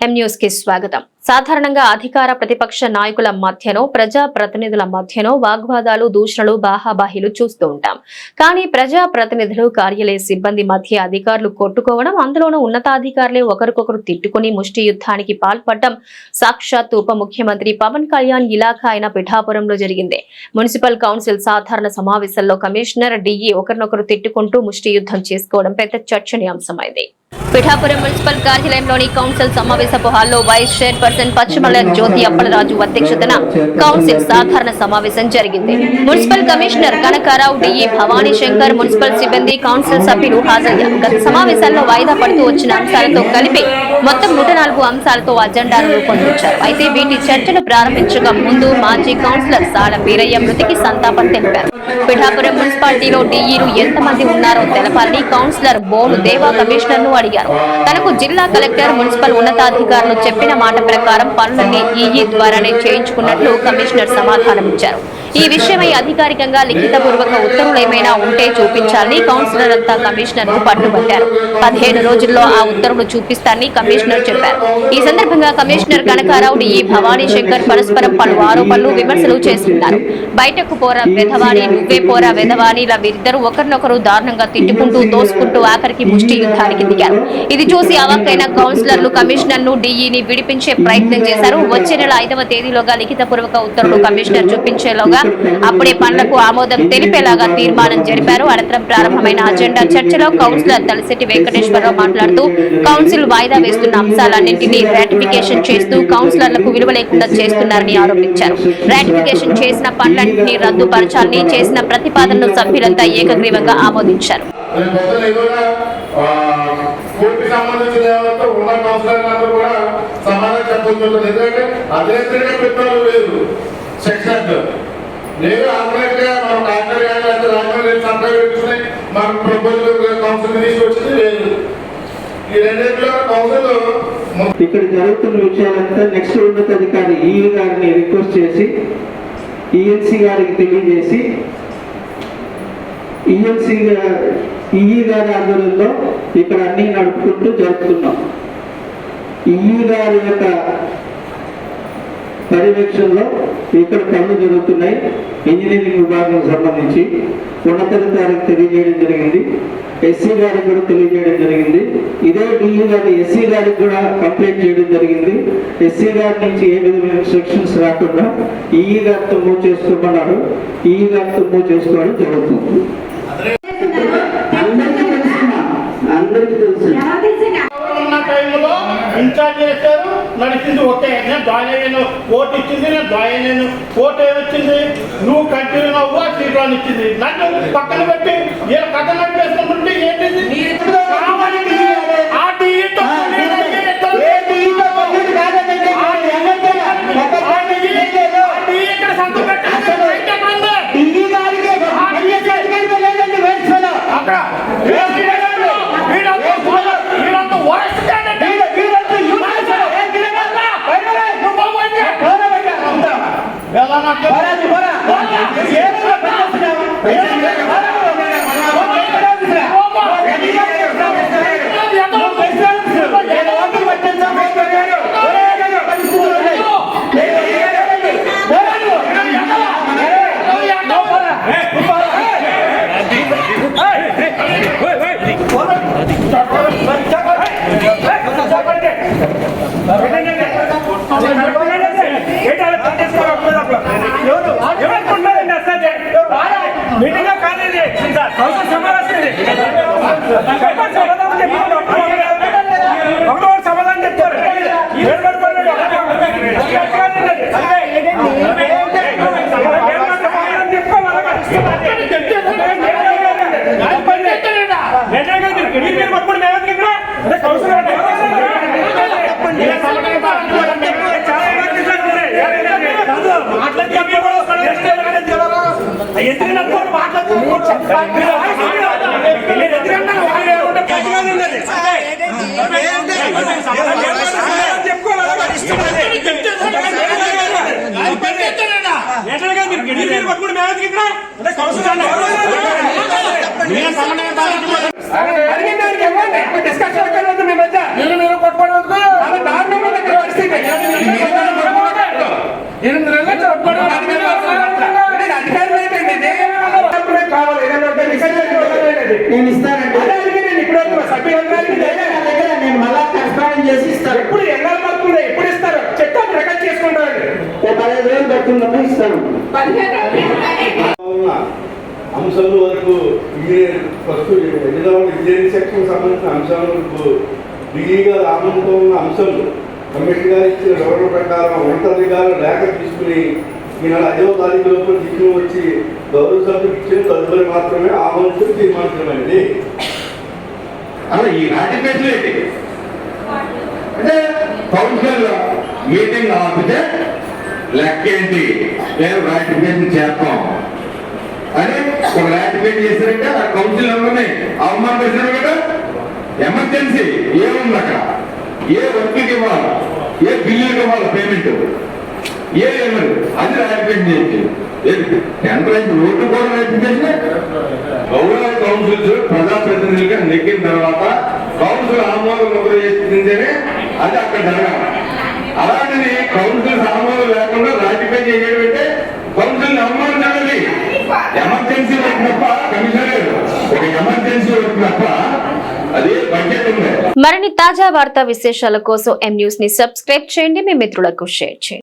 ఎం న్యూస్కి స్వాగతం సాధారణంగా అధికార ప్రతిపక్ష నాయకుల మధ్యనో ప్రజా ప్రతినిధుల మధ్యనో వాగ్వాదాలు దూషణలు బాహాబాహిలు చూస్తూ ఉంటాం. కానీ ప్రజా ప్రతినిధులు కార్యాలయ సిబ్బంది మధ్య అధికారులు కొట్టుకోవడం అందులోనూ ఉన్నతాధికారులే ఒకరికొకరు తిట్టుకుని ముష్టి యుద్ధానికి పాల్పడడం సాక్షాత్ ఉప ముఖ్యమంత్రి పవన్ కళ్యాణ్ ఇలాఖా అయిన పిఠాపురంలో జరిగింది. మున్సిపల్ కౌన్సిల్ సాధారణ సమావేశంలో కమిషనర్ డిఈ ఒకరినొకరు తిట్టుకుంటూ ముష్టి యుద్ధం చేసుకోవడం పెద్ద చర్చనీయాంశమైంది. పిఠాపురం మున్సిపల్ కార్యాలయంలోని కౌన్సిల్ సమావేశపు హాల్లో వైస్ చైర్పర్సన్ పశ్చిమల జ్యోతి అప్పలరాజు అధ్యక్షతన కౌన్సిల్ సాధారణ సమావేశం జరిగింది. Municipal commissioner Kanakarao DE Bhavani Shankar municipal సిబ్బంది కౌన్సిల్ సభ్యులు హాజరయ్యారు. గత సమావేశాల్లో వాయిదా పడుతూ వచ్చిన అంశాలతో కలిపి మొత్తం నూట నాలుగు అంశాలతో అజెండాను రూపొందించారు. అయితే వీటి చర్చను ప్రారంభించక ముందు మాజీ కౌన్సిలర్ సాల వీరయ్య మృతికి సంతాపం తెలిపారు. పిఠాపురం మున్సిపాలిటీలో డీఈలు ఎంతమంది ఉన్నారో తెలపాలని కౌన్సిలర్ బోను దేవా కమిషనర్ను అడిగారు. తనకు జిల్లా కలెక్టర్ మున్సిపల్ ఉన్నతాధికారులు చెప్పిన మాట ప్రకారం పనులన్నీ ఈఈ ద్వారానే చేయించుకున్నట్లు కమిషనర్ సమాధానమిచ్చారు. ఈ విషయమై అధికారికంగా లిఖితపూర్వక ఉత్తర్వులు ఏమైనా ఉంటే చూపించాలని కౌన్సిలర్ అంతా కమిషనర్ను పట్టుబట్టారు పదిహేను రోజుల్లో ఆ ఉత్తర్వులు చూపిస్తారని కమిషనర్ చెప్పారు. ఈ సందర్భంగా కమిషనర్ కనకారావు ఈ భవానీ శంకర్ పరస్పరం పలు ఆరోపణలు విమర్శలు చేస్తున్నారు. బయటకు పోరా వెధవాణి నువ్వే పోరా వెధవాణి ఇలా వీరిద్దరూ ఒకరినొకరు దారుణంగా తిట్టుకుంటూ తోసుకుంటూ ఆఖరికి ముష్టి యుద్ధానికి దిగారు. ఇది చూసి అవాక్కైన కౌన్సిలర్లు కమిషనర్ను డీఈని విడిపించే ప్రయత్నం చేశారు. వచ్చే నెల ఐదవ తేదీలోగా లిఖితపూర్వక ఉత్తర్వులు కమిషనర్ చూపించేలోగా అప్పుడే పనులకు ఆమోదం తెలిపేలాగా తీర్మానం జరిపారు అనంతరం ప్రారంభమైన అజెండా చర్చలో కౌన్సిలర్ తలసిటి వెంకటేశ్వరరావు మాట్లాడుతూ కౌన్సిల్ వాయిదా వేస్తున్న అంశాలన్నింటినీ రాటిఫికేషన్ చేస్తూ కౌన్సిలర్లకు విలువ లేకుండా చేస్తున్నారని ఆరోపించారు రాటిఫికేషన్ చేసిన పనులన్నింటినీ రద్దుపరచాలని చేసిన ప్రతిపాదనను సభ్యులంతా ఏకగ్రీవంగా ఆమోదించారు కోర్టుకి సంబంధించిన ఎవరితో ఉన్న కౌన్సిలర్ అందరూ కూడా సమాధానం చెప్పాల్సి ఎందుకంటే అధినేత్రిగా పెట్టాలి లేదు సెక్షన్ నేను ఆల్రెడీ మనం డాక్టర్ గారు అంటే రాజమండ్రి సంతకం మన ప్రపోజల్ కౌన్సిల్ తీసుకొచ్చింది లేదు. ఈ రెండింటిలో కౌన్సిల్ ఇక్కడ జరుగుతున్న విషయాలంతా నెక్స్ట్ ఉన్నతాధికారి ఈఈ గారిని రిక్వెస్ట్ చేసి ఈఎన్సీ గారికి తెలియజేసి ఈఎన్సీ ఈఈ గారి ఆధ్వర్యంలో ఇక్కడ అన్ని నడుపుకుంటూ జరుపుతున్నాం ఈఈ గారి యొక్క పర్యవేక్షణలో ఇక్కడ పనులు జరుగుతున్నాయి. ఇంజనీరింగ్ విభాగం సంబంధించి ఉన్నతాధికారికి తెలియజేయడం జరిగింది. ఎస్సీ గారికి కూడా తెలియజేయడం జరిగింది. ఇదే డిఈ గారి ఎస్సీ గారికి కూడా కంప్లైంట్ చేయడం జరిగింది. ఎస్సీ గారి నుంచి ఏ విధమైన ఇన్స్ట్రక్షన్స్ రాకుండా ఈఈ గారితో మూవ్ చేసుకోమన్నారు ఈఈ గారితో మూవ్ చేసుకోవడం జరుగుతుంది. అందరికీ తెలుసు. ఇన్ఛార్జ్ చేశారు. నడిచింది ఓకే నేను జాయిన్ అయ్యాను. ఓటు ఇచ్చింది నేను జాయిన్ అయ్యాను. ఓటు ఏమొచ్చింది నువ్వు కంటిన్యూ అవ్వా సీట్ అని ఇచ్చింది. నన్ను పక్కన పెట్టి ఏ కథ నడిపేసుకుంటుంటే ఏంటిది కావాలి. ఆ టీఈతో నేను అయ్యేటో ఆ టీఈ ఆ టీఈ ఇక్కడ సంతకం పెట్టాలి. రైట్ ఎక్కడ ఉంది? అక్కడ ఏ వీడంతా వీడంతా వీడంతా worst candidate. నువ్వు పోవండి. ఎలా నాకు మీటింగ్ కాలేదు కౌన్సిల్ సమావేశం ఇది. చెప్పండి సమాధానం చెప్తారు ఏడు పడుకోలేదు. సమాధానం చెప్పుకోవాలి మీరు పట్టుకుని మేము ఎందుకు ఇక్కడ? అదే కౌన్సిల్ అంటే. మీరు మీరు కొట్టుకోవడం నేను ఇస్తానండి. అడిగి నేను ఇప్పుడు సభ్యులందరికీ నా దగ్గర నేను మళ్ళా కరెస్పాండింగ్ చేసి ఇస్తాను. ఎప్పుడు ఎన్నాళ్ళు పడుతుంది ఎప్పుడు ఇస్తారు? చెప్తాను రికార్డ్ చేసుకుంటారండి ఓ పదహైదు వేలు పడుతున్నప్పుడు ఇస్తాను. అంశాల వరకు ఇంజనీర్ ఫస్ట్ ఎన్నిదవల్ ఇంజనీరింగ్ సెక్షన్ సంబంధించిన అంశాలకు బిగిగా రామంతో ఉన్న అంశాలు. కమిషన్ గారు ఇచ్చిన వివరణ ప్రకారం ఉన్నతాధికారులు లేఖ తీసుకుని ఈ నెల ఐదవ తారీఖు లోపు తీసుకుని వచ్చి గౌరవ సభ్యులు ఇచ్చిన తదుపరి మాత్రమే ఆమోదించడం తీర్మానించమైనది అలా ఈ రాజకీయాలు ఏంటి? అంటే కౌన్సిల్ మీటింగ్ ఆపితే లెక్క ఏంటి నేను రాటిఫికేషన్ చేస్తాం. అని ఒక రాటిఫికేషన్ చేశారంటే ఆ కౌన్సిల్ ఎవరిని అవమానపరిచారు కదా? ఎమర్జెన్సీ ఏముంది అక్కడ? ఏ వర్క్కి ఇవ్వాలి? ఏ బిల్లుకి ఇవ్వాలి పేమెంట్ ఏ ఎవరు అది రాటిఫికేషన్ చేయొచ్చు ఓటు కూడా రాటిఫికేషన్ గౌరవ కౌన్సిల్స్ ప్రజాప్రతినిధులుగా నెక్కిన తర్వాత కౌన్సిల్ ఆమోదం ముద్ర చేస్తుంటేనే అది అక్కడ జరగాలి. అలాంటిది కౌన్సిల్స్ ఆమోదం లేకుండా రాజకీయ చేయడం అంటే కౌన్సిల్ అవమానించాలి ఎమర్జెన్సీ వర్క్ తప్ప కమిషనర్ ఒక ఎమర్జెన్సీ వర్క్ తప్ప మరిన్ని తాజా వార్తా విశేషాల కోసం ఎం న్యూస్ని సబ్స్క్రైబ్ చేయండి. మీ మిత్రులకు షేర్ చేయండి.